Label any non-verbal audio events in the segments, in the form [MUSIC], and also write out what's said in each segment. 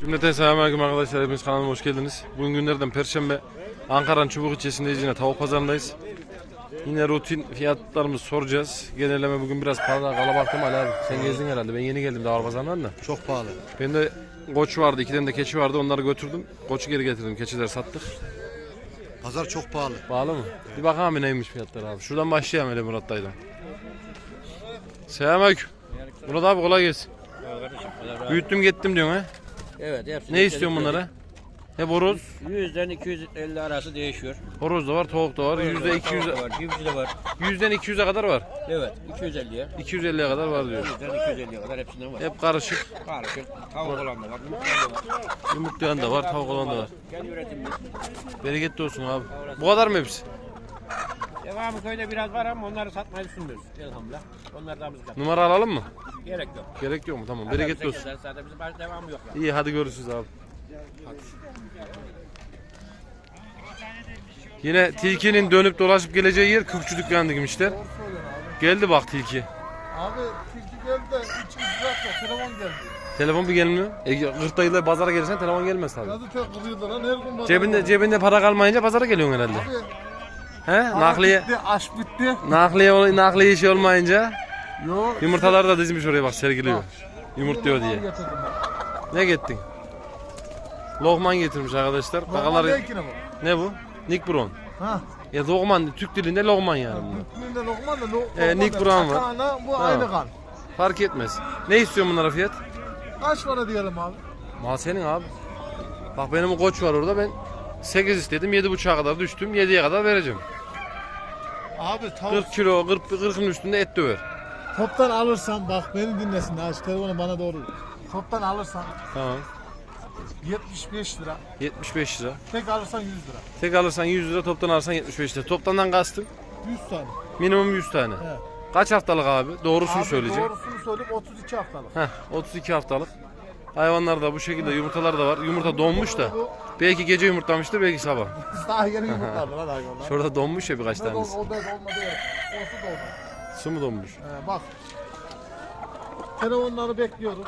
Cümleten selamünaleyküm arkadaşlar. Hepiniz kanalıma hoş geldiniz. Bugün günlerden Perşembe. Ankara'nın Çubuk ilçesindeyiz yine tavuk pazarındayız. Yine rutin fiyatlarımızı soracağız. Genelleme bugün biraz pahalı kalabalıktı mı Ali abi? Sen gezdin herhalde. Ben yeni geldim daha pazarından da. Çok pahalı. Benim de koç vardı. iki tane de keçi vardı. Onları götürdüm. Koçu geri getirdim. Keçileri sattık. Pazar çok pahalı. Pahalı mı? Bir bakalım bir neymiş fiyatlar abi. Şuradan başlayalım hele Murat dayıdan. Selamünaleyküm. Murat abi kolay gelsin. Büyüttüm gittim diyorsun ha. Evet hepsini Ne istiyorsun bunlara? Hep horoz. 100'den 250 arası değişiyor. Horoz da var, tavuk da var. Yüzde 200, Tavuk var, civciv de var. yüzden 200'e kadar var. Evet 250'ye. 250'ye kadar var diyor. 100'den 250'ye kadar hepsinden var. Hep karışık. Karışık. Tavuk olan da var. yumurtlayan da var. Yumurtlayan da var, tavuk olan da var. Kendi üretimimiz. Bereketli olsun abi. Bu kadar mı hepsi? Devamı köyde biraz var ama onları satmayı düşünmüyoruz. Elhamdülillah. Onlar da kat. Numara alalım mı? Gerek yok. Gerek yok mu? Tamam. Bereketli olsun. Zaten Zaten bizim baş devamı yok. Yani. İyi hadi görüşürüz abi. Yine tilkinin dönüp dolaşıp geleceği yer Kürkçü dükkanı demişler. Geldi bak tilki. Abi tilki geldi de 300 lira telefon geldi. Telefon bir gelmiyor. E, 40 dayıyla pazara gelirsen telefon gelmez tabii. Gazeteye kırıyorlar lan her gün bana. Cebinde cebinde para kalmayınca pazara geliyorsun herhalde. Abi, He? Nakliye Bitti, aş bitti. nakliye nakliye işi olmayınca Yo. yumurtalar da dizmiş oraya bak sergiliyor. Yumurtluyor diye. Ne gittin? Lokman getirmiş arkadaşlar. Normal Kakaları belki ne bu? Nick Brown. Ha. Ya Lokman Türk dilinde Lokman yani bunlar. Bütününde lokman da Ee, lokman Nick da. Brown var. Sakana, bu Tamam. aynı kan. Fark etmez. Ne istiyorsun bunlara fiyat? Kaç para diyelim abi? Mal senin abi. Bak benim koç var orada ben 8 istedim 7.5'a kadar düştüm 7'ye kadar vereceğim. Abi tavuk 40 kilo 40 40'ın üstünde et döver. toptan alırsan bak beni dinlesin ha şu telefonu bana doğru. Toptan alırsan Tamam. 75 lira. 75 lira. Tek alırsan 100 lira. Tek alırsan 100 lira toptan alırsan 75 lira. Toptandan kastım 100 tane. minimum 100 tane. He. Kaç haftalık abi? Doğrusunu Abi söyleyecek. Doğrusunu söyleyeyim 32 haftalık. Heh 32 haftalık. Hayvanlar da bu şekilde yumurtalar da var. Yumurta donmuş da. Belki gece yumurtlamıştır belki sabah. Daha yeni yumurtladı lan hayvanlar. [LAUGHS] Şurada donmuş ya birkaç dol, tanesi. o da dolmadı ya. Orası doldu. Su mu donmuş? Ee, bak. Telefonları bekliyoruz.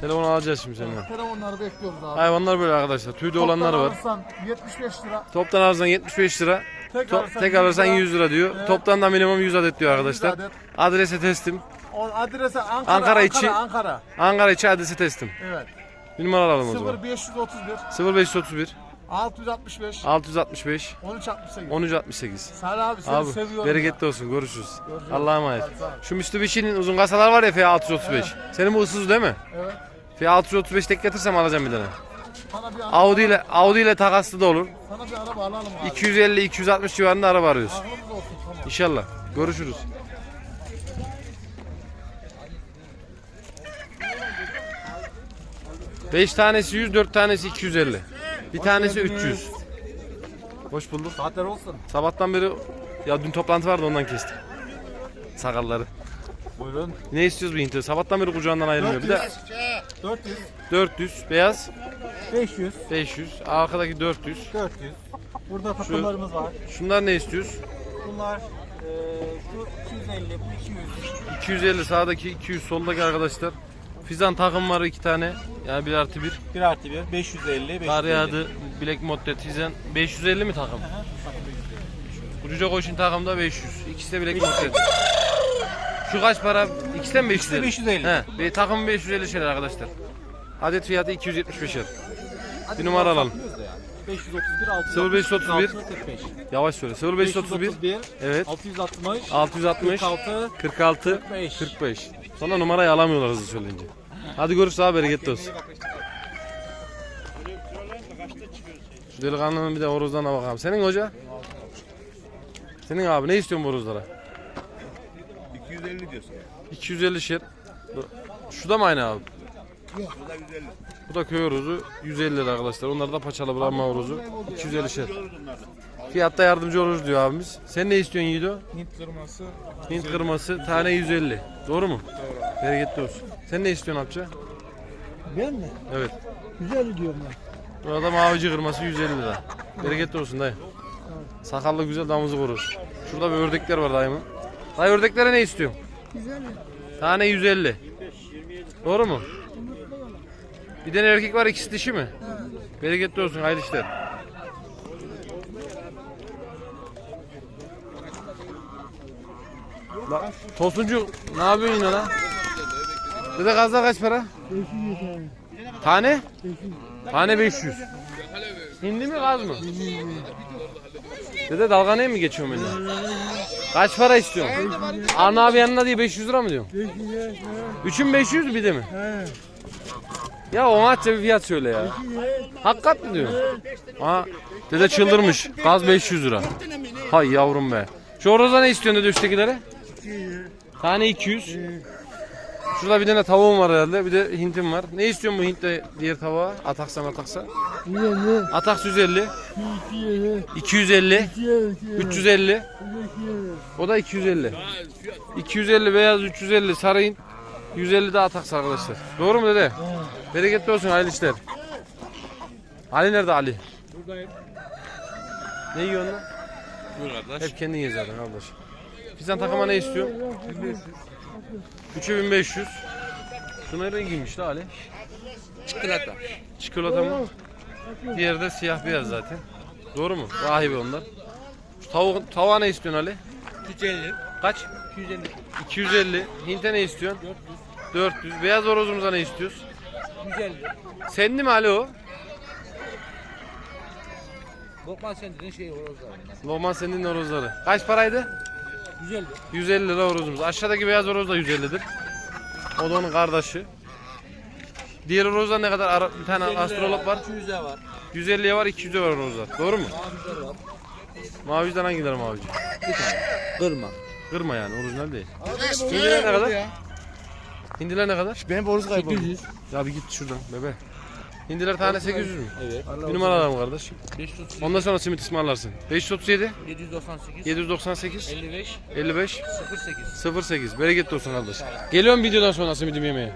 Telefonu alacağız şimdi senden. Telefonları bekliyoruz abi. Hayvanlar böyle arkadaşlar. Tüyde olanlar var. Toptan alırsan 75 lira. Toptan alırsan 75 lira. Tek To- alırsan, tek alırsan 100 lira diyor. Evet. Toptan da minimum 100 adet diyor arkadaşlar. adet. Adrese teslim. O adrese Ankara. Ankara içi- Ankara. Ankara içi adrese teslim. Evet. Bir numara alalım o zaman. 0531 0531 665 665 1368. 1368. Salih abi seni Abi seviyorum. bereketli olsun. Görüşürüz. Görüşürüz. Allah'a emanet. Şu Mitsubishi'nin uzun kasalar var ya F635. Senin bu ıssız değil mi? Ya. Evet. F635 tek getirsem alacağım bir tane. Sana bir araba, Audi ile Audi ile takaslı da olur. sana bir araba alalım abi. 250 260 civarında araba arıyoruz. Aklımız olsun tamam. İnşallah. Görüşürüz. Beş tanesi 100, dört tanesi 250. Bir tanesi 300. Hoş bulduk. Saatler olsun. Sabahtan beri ya dün toplantı vardı ondan kestim. Sakalları. Buyurun. Ne istiyoruz bu Hint'i? Sabahtan beri kucağından ayrılmıyor. Bir de 400. 400 beyaz 500. 500 arkadaki 400. 400. Burada takımlarımız var. Şunlar ne istiyoruz? Bunlar eee şu 250, bu 200. 250 sağdaki 200 soldaki arkadaşlar. Fizan takım var iki tane. Yani 1 artı 1. 1 artı 1, 550, 550. Kar yağdı, Black Moddet Fizan. 550 mi takım? Ucuca koşun takımda 500. İkisi de Black Moddet. Şu kaç para? İkisi de mi 550? 550. He, bir takım 550 şeyler arkadaşlar. Adet fiyatı 275 lira. Bir numara alalım. 531, 0531 45. Yavaş söyle. 0531 Evet. 660, 660 46, 46 45. 45. Sonra numarayı alamıyorlar hızlı söyleyince. Hadi görüşürüz abi bereketli olsun. Şu delikanlının bir de horozlarına bakalım. Senin hoca? Senin abi ne istiyorsun bu horozlara? 250 diyorsun. 250 şer. Şu da mı aynı abi? Bu da köy horozu 150 lira arkadaşlar. Onlar da paçalı bırakma horozu 250 şer. Fiyatta yardımcı oluruz diyor abimiz. Sen ne istiyorsun Yiğido? Hint kırması. Hint kırması tane 150. Doğru mu? Doğru. Bereketli olsun. Sen ne istiyorsun amca? Ben mi? Evet. Güzel diyorum ben. Burada mavici kırması 150 lira. Bereketli olsun dayı. Sakallı güzel damızı korur. Şurada bir ördekler var dayımın. Dayı ördeklere ne istiyorsun? 150. Tane 150. Doğru mu? Bir tane erkek var ikisi dişi mi? Bereketli olsun hayırlı işler. La, Tosuncu ne yapıyorsun yine lan? Dede gazda kaç para? Tane? Tane 500. Hindi mi gaz mı? Dede dalga ne mi geçiyor benimle? Kaç para istiyorsun? Arna abi yanına diye 500 lira mı diyorsun? Üçün 500 mü bir de mi? Ya o maçça bir fiyat söyle ya. Hakikat mi diyorsun? Aha dede çıldırmış. Gaz 500 lira. Hay yavrum be. Şu horoza ne istiyorsun dede üsttekilere? Tane 200. Şurada bir tane tavuğum var herhalde. Bir de hintim var. Ne istiyorsun bu hintle diğer tavuğa? Ataksa ataksa. Atak 150. 250. 350. O da 250. 250 beyaz 350 sarı hint. 150 de ataksa arkadaşlar. Doğru mu dede? Bereketli olsun hayırlı işler. Ali nerede Ali? Buradayım. Ne yiyorsun lan? Buyur kardeş. Hep kendin ye zaten kardeş. Fizan takıma ne istiyor? 3500. Şuna rengiymiş la Ali. Çikolata. Çikolata mı? Diğeri de siyah beyaz zaten. Doğru mu? Rahibi onlar. Şu tavuk, tavuğa ne istiyorsun Ali? 350. Kaç? 250. 250. Hinte ne istiyorsun? 400. Beyaz horozumuza ne istiyoruz? 150. Sendi mi Ali o? Lokman Sendi'nin şeyi horozlar. Normal senin horozları. Kaç paraydı? 150. 150 lira horozumuz. Aşağıdaki beyaz horoz da 150'dir. O da onun kardeşi. Diğer horozlar ne kadar? Ara- Bir tane astrolog var. 200'e var. 150'ye var, 200'e var horozlar. Doğru mu? Maviler var. Maviciden hangileri mavici? Kırma. Kırma yani, orijinal değil. Hindiler ne kadar? Hindiler ne kadar? Benim borusu kayboldu. 800. Ya bir git şuradan bebe. Hindiler tane 800 mü? Evet. Bir numara alalım kardeş. 537. Ondan sonra simit ısmarlarsın. 537 798. 798 55. 55 08. 08. Bereketli olsun kardeş. Geliyorum videodan sonra simidim yemeye.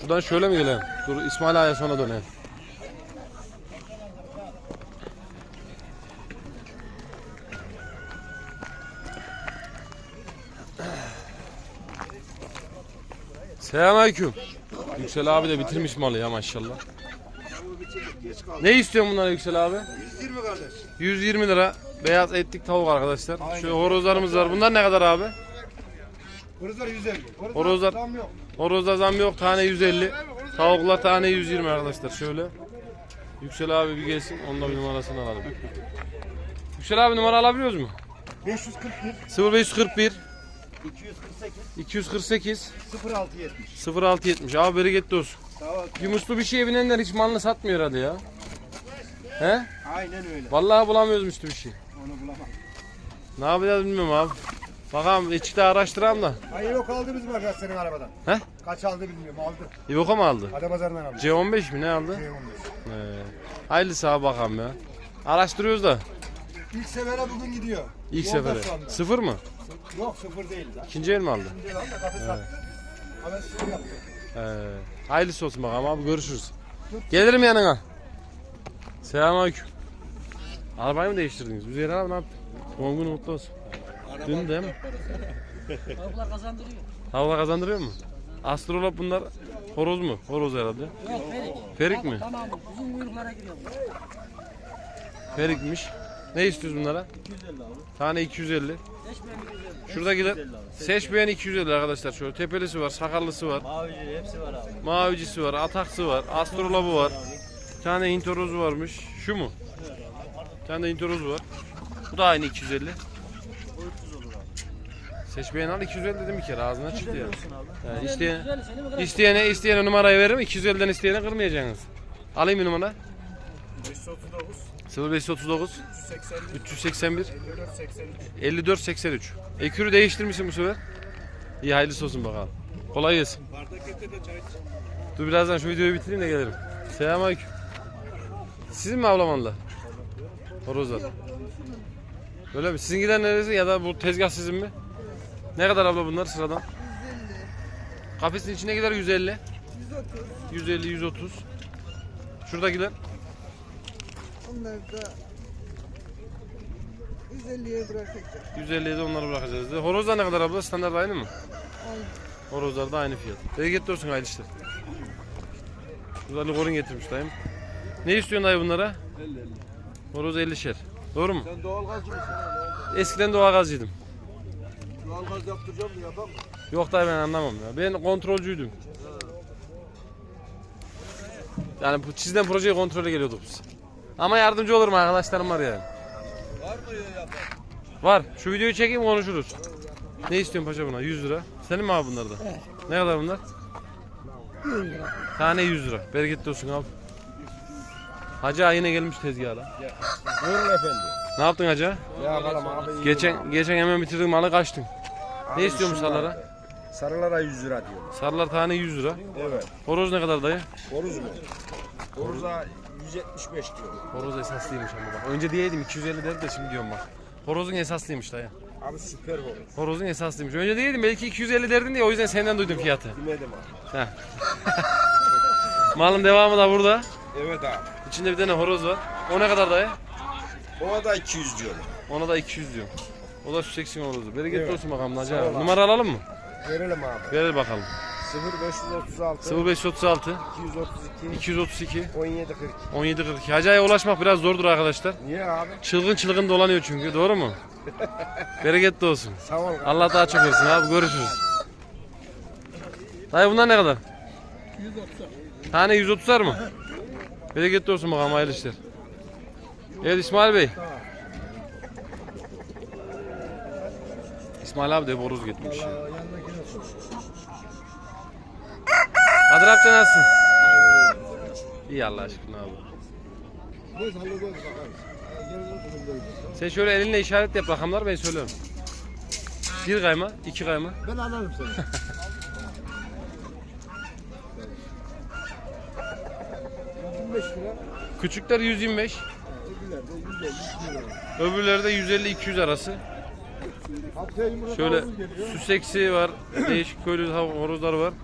Şuradan şöyle mi gelelim? Dur İsmail Ağa'ya sonra dönelim. Selamünaleyküm. Yüksel abi de bitirmiş malı ya maşallah. Ne istiyorsun bunlara Yüksel abi? 120 kardeş. 120 lira beyaz etlik tavuk arkadaşlar. Şöyle horozlarımız var. Bunlar ne kadar abi? Horozdar 150. Horozlar Tam yok. horozda zam yok. Tane 150. Tavuklar tane 120 arkadaşlar. Şöyle. Yüksel abi bir gelsin. Onda bir numarasını alalım. Yüksel abi numara alabiliyoruz mu? 541 0541 248 248 0670. 0670. Abi bereketli olsun. Sağ ol. Yumuşlu bir şeye binenler hiç malını satmıyor hadi ya. He? Aynen öyle. Vallahi bulamıyoruz üstü bir şey. Onu bulamam. Ne yapacağız bilmiyorum abi. Bakalım içte araştıralım da. Hayır yok aldı bizim arkadaş senin arabadan. He? Kaç aldı bilmiyorum aldı. İvoka mı aldı? Adapazarı'ndan aldı. C15 mi ne aldı? C15. Ee, hayırlısı abi bakalım ya. Araştırıyoruz da İlk sefere bugün gidiyor. ilk Yolda sefere. şu anda. Sıfır mı? Yok sıfır değil lan. İkinci el mi aldı? Şimdi lan da kafes sattı. Ama şey yaptı. Ee, hayırlısı olsun bakalım abi görüşürüz. Gelirim yanına. Selamünaleyküm. Arabayı mı değiştirdiniz? Üzeyir abi ne yaptın? Doğum günü mutlu olsun. Dün değil mi? [LAUGHS] Tavuklar kazandırıyor. Tavla kazandırıyor mu? Astrolog bunlar horoz mu? Horoz herhalde. Yok Ferik. Ferik mi? Tamam uzun kuyruklara giriyor. Ferikmiş. Ne istiyoruz bunlara? 250 abi. Tane 250. Şuradakiler seçmeyen 250 arkadaşlar. Şöyle tepelisi var, sakallısı var. Mavici hepsi var abi. Mavicisi var, ataksı var, astrolabı var. Bir tane intorozu varmış. Şu mu? Bir tane de var. Bu da aynı 250. Seçmeyen al 250 dedim bir kere ağzına çıktı ya. Yani isteyen, mi kırar? isteyene, isteyene numarayı veririm. 250'den isteyene kırmayacaksınız. Alayım bir numara. 0539 381 54 83 Ekürü değiştirmişsin bu sefer. İyi hayırlısı olsun bakalım. Kolay gelsin. Dur birazdan şu videoyu bitireyim de gelirim. Selamünaleyküm. Sizin mi avlamanla? Horozlar. Öyle mi? Sizinkiler neresi ya da bu tezgah sizin mi? Ne kadar abla bunlar sıradan? 150. Kafesin içine gider 150. 150 130. Şuradakiler Onları da 150'ye bırakacağım. 150'ye de onları bırakacağız. Horozlar ne kadar abla? Standart aynı mı? Aynı. Horozlar da aynı fiyat. Bereketli olsun hayırlı işler. Güzel korun getirmiş dayım. Ne istiyorsun dayı bunlara? 50 50. Horoz 50'şer. Doğru mu? Sen doğal gazcı mısın? Eskiden doğalgazcıydım. Doğal gaz yaptıracağım da yapamam. Yok dayı ben anlamam ya. Ben kontrolcüydüm. Yani bu çizilen projeyi kontrole geliyorduk biz. Ama yardımcı olurum arkadaşlarım var yani. Var mı ya yapan? Var. Şu videoyu çekeyim konuşuruz. Ne istiyorsun paşa buna? 100 lira. Senin mi abi bunlar da? Ne kadar bunlar? 100 lira. Tane 100 lira. Bereketli olsun abi. Hacı ağa yine gelmiş tezgaha. Buyurun efendim. Ne yaptın hacı? ağa? Ne yapalım abi? Geçen geçen hemen bitirdim malı kaçtın. Ne istiyormuş sarılara? Sarılara 100 lira diyor. Sarılar tane 100 lira. Evet. Horoz ne kadar dayı? Horuz mu? Horuz'a 175 diyor. Horoz esaslıymış ama bak. Önce diyeydim 250 derdi de şimdi diyorum bak. Horozun esaslıymış dayı. Abi süper horuz. Horozun esaslıymış. Önce diyeydim belki 250 derdin diye o yüzden senden duydum fiyatı. Demedim abi. Heh. [LAUGHS] Malın devamı da burada. Evet abi. İçinde bir tane horoz var. O ne kadar dayı? Ona da 200 diyor. Ona da 200 diyorum. O da şu seksin horozu. Bereketli Evet. olsun bakalım ol abi. Numara alalım mı? Verelim abi. Ver bakalım. 0536 0536 232 232 17 42. 1742. Hacı Ağa'ya ulaşmak biraz zordur arkadaşlar. Niye abi? Çılgın çılgın dolanıyor çünkü. Doğru mu? [LAUGHS] Bereketli olsun. Sağ ol. Allah daha çok versin abi. Görüşürüz. Dayı bunlar ne kadar? 130. Tane 130 mı? Bereketli olsun bakalım hayırlı işler. Evet İsmail Bey. İsmail abi de boruz getirmiş. Kadir amca nasılsın? İyi Allah aşkına abi. Sen şöyle elinle işaret yap rakamlar ben söylüyorum. Bir kayma, iki kayma. Ben anlarım seni. lira. Küçükler 125, Öbürler de 150 200 lira. öbürleri de 150-200 arası. Şöyle süseksi var, değişik köylü horozlar var.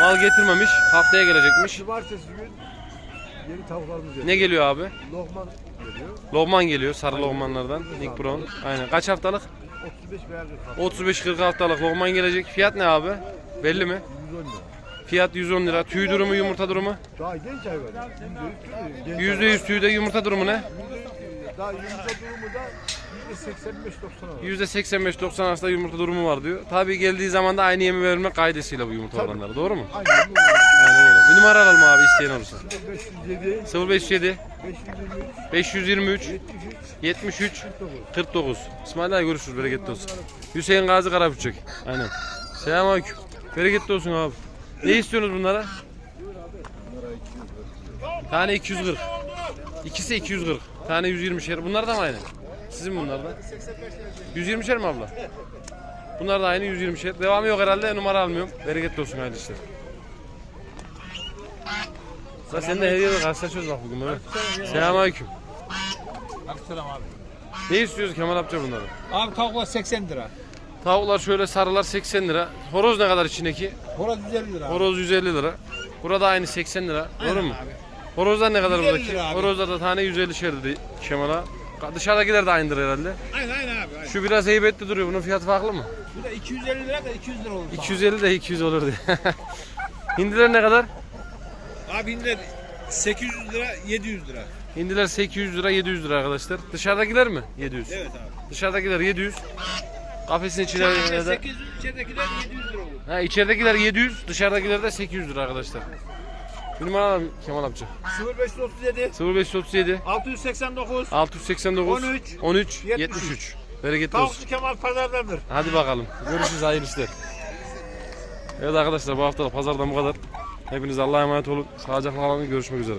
Mal getirmemiş, haftaya gelecekmiş. Cumartesi gün yeni tavuklarımız geliyor. Ne geliyor abi? Lokman geliyor. Lohman geliyor, sarı lohmanlardan. Nick Brown. Aynen. Kaç haftalık? 35 veya 40 35-40 haftalık lohman gelecek. Fiyat ne abi? Belli mi? 110 lira. Fiyat 110 lira. Tüy durumu, yumurta durumu? Daha genç hayvan. Genç %100 tüyde yumurta durumu ne? Daha yumurta durumu da %85-90 var. %85-90 arasında yumurta durumu var diyor. Tabii geldiği zaman da aynı yemi vermek kaidesiyle bu yumurta oranları. Doğru mu? Aynen bu. Aynen öyle. Bir numara alalım abi isteyen olursa. 507, 0507 523, 523 73, 73 49. İsmail abi görüşürüz. Bereketli olsun. Hüseyin Gazi Karabüçek. Aynen. Selamünaleyküm. Bereketli olsun abi. Ne istiyorsunuz bunlara? Tane 240. İkisi 240. Tane 120 şer. Bunlar da mı aynı? Sizin bunlar da? 120 şer mi abla? Bunlar da aynı 120 şer. Devamı yok herhalde. Numara almıyorum. Bereketli olsun hayırlı işler. Sen sen de hediye karşılaşıyoruz bak bugün Mehmet. Selamünaleyküm. Selam abi. Ne istiyoruz Kemal amca bunları? Abi tavuklar 80 lira. Tavuklar şöyle sarılar 80 lira. Horoz ne kadar içindeki? Horoz 150 lira. Horoz 150 lira. Burada aynı 80 lira. Doğru mu? abi. Horozlar ne kadar 150 buradaki? lira abi. Horozlar da tane 150 şer dedi Kemal'a. Dışarıdakiler de aynıdır herhalde. Aynen aynen abi. Aynen. Şu biraz heybetli duruyor. Bunun fiyatı farklı mı? Bu da 250 lira da 200 lira olur. 250 de 200 olur diye. [LAUGHS] Hindiler ne kadar? Abi indiler 800 lira 700 lira. Hindiler 800 lira 700 lira arkadaşlar. Dışarıdakiler mi? 700. Evet abi. Dışarıdakiler 700. Kafesin içine Yani de... 800 içeridekiler 700 lira olur. Ha, içeridekiler 700, dışarıdakiler de 800 lira arkadaşlar. Bir numara alalım Kemal amca. 0537 0537 689 689 13, 13 73. 73. Bereketli olsun. Tavukçu Kemal pazardadır. Hadi bakalım. Görüşürüz hayırlı işler. Evet arkadaşlar bu hafta da pazardan bu kadar. Hepiniz Allah'a emanet olun. Sağlıcakla kalın. Görüşmek üzere.